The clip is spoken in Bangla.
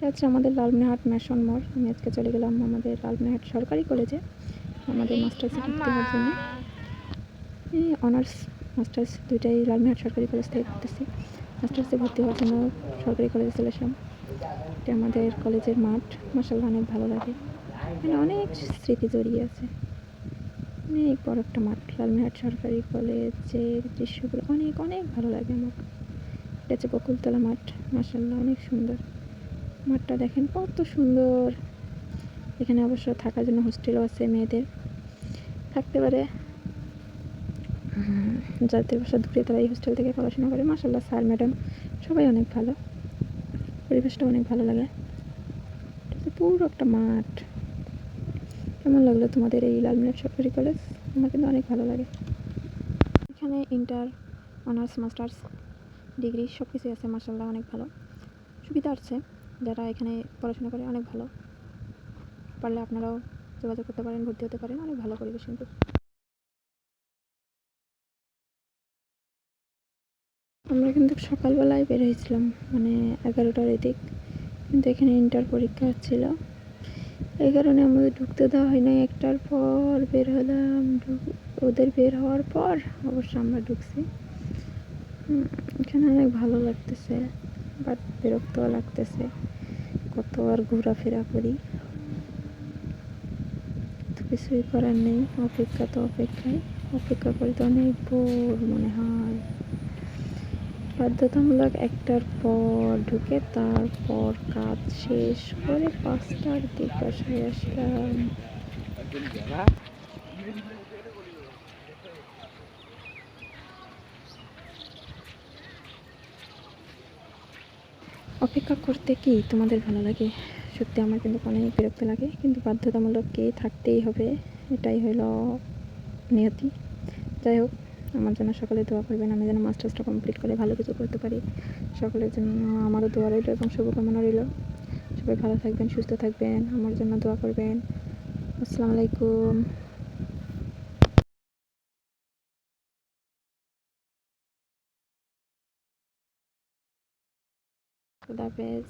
হচ্ছে আমাদের লালমিনহাট ম্যাশন মোড়। আমি আজকে চলে গেলাম আমাদের লালমিনহাট সরকারি কলেজে আমাদের মাস্টার্স হওয়ার জন্য। অনার্স মাস্টার্স দুইটাই লালমিনহাট সরকারি কলেজ থেকে করতেছি। মাস্টার্সে ভর্তি হওয়ার জন্য সরকারি কলেজে চলে আসলাম এটা আমাদের কলেজের মাঠ। মাসাল্লাহ অনেক ভালো লাগে। এখানে অনেক স্মৃতি জড়িয়ে আছে। অনেক বড় একটা মাঠ। লালমিনহাট সরকারি কলেজের দৃশ্যগুলো অনেক অনেক ভালো লাগে আমার এটা হচ্ছে বকুলতলা মাঠ। মাসাল্লাহ অনেক সুন্দর। মাঠটা দেখেন কত সুন্দর। এখানে অবশ্য থাকার জন্য হোস্টেলও আছে মেয়েদের। থাকতে পারে। যাদের বাসা দূরে তারা এই হোস্টেল থেকে পড়াশোনা করে। মাসাল্লাহ স্যার, ম্যাডাম, সবাই অনেক ভালো। পরিবেশটা অনেক ভালো লাগে। পুরো একটা মাঠ। কেমন লাগল তোমাদের এই লালমিনার সরকারি কলেজ? আমার কিন্তু অনেক ভালো লাগে। এখানে ইন্টার, অনার্স, মাস্টার্স, ডিগ্রি সব কিছুই আছে মাসাল্লাহ অনেক ভালো। সুবিধা আছে। যারা এখানে পড়াশোনা করে, অনেক ভালো। পারলে আপনারাও যোগাযোগ করতে পারেন, ভর্তি হতে পারেন, অনেক ভালো পরিবেশ কিন্তু। আমরা কিন্তু সকালবেলায় বের হয়েছিলাম মানে এগারোটার এদিক কিন্তু এখানে ইন্টার পরীক্ষা হচ্ছিল এই কারণে আমাদের ঢুকতে দেওয়া হয় নাই। একটার পর বের হলাম ওদের বের হওয়ার পর অবশ্য আমরা ঢুকছি। এখানে অনেক ভালো লাগতেছে। বাট বিরক্তও লাগতেছে। কত আর ঘোরাফেরা করি। তো কিছুই করার নেই, অপেক্ষা তো অপেক্ষায়। অপেক্ষা করতে অনেক বোর মনে হয়। বাধ্যতামূলক একটার পর ঢুকে তারপর কাজ শেষ করে পাঁচটার দিক বাসায় আসলাম। অপেক্ষা করতে কি তোমাদের ভালো লাগে? সত্যি আমার কিন্তু অনেক বিরক্ত লাগে, কিন্তু বাধ্যতামূলককে থাকতেই হবে, এটাই হলো নিয়তি। যাই হোক, আমার জন্য সকলে দোয়া করবেন, আমি যেন মাস্টার্সটা কমপ্লিট করে ভালো কিছু করতে পারি। সকলের জন্য আমারও দোয়া রইল এবং শুভকামনা রইল। সবাই ভালো থাকবেন, সুস্থ থাকবেন, আমার জন্য দোয়া করবেন। আসসালামু আলাইকুম। খুদা হাফেজ।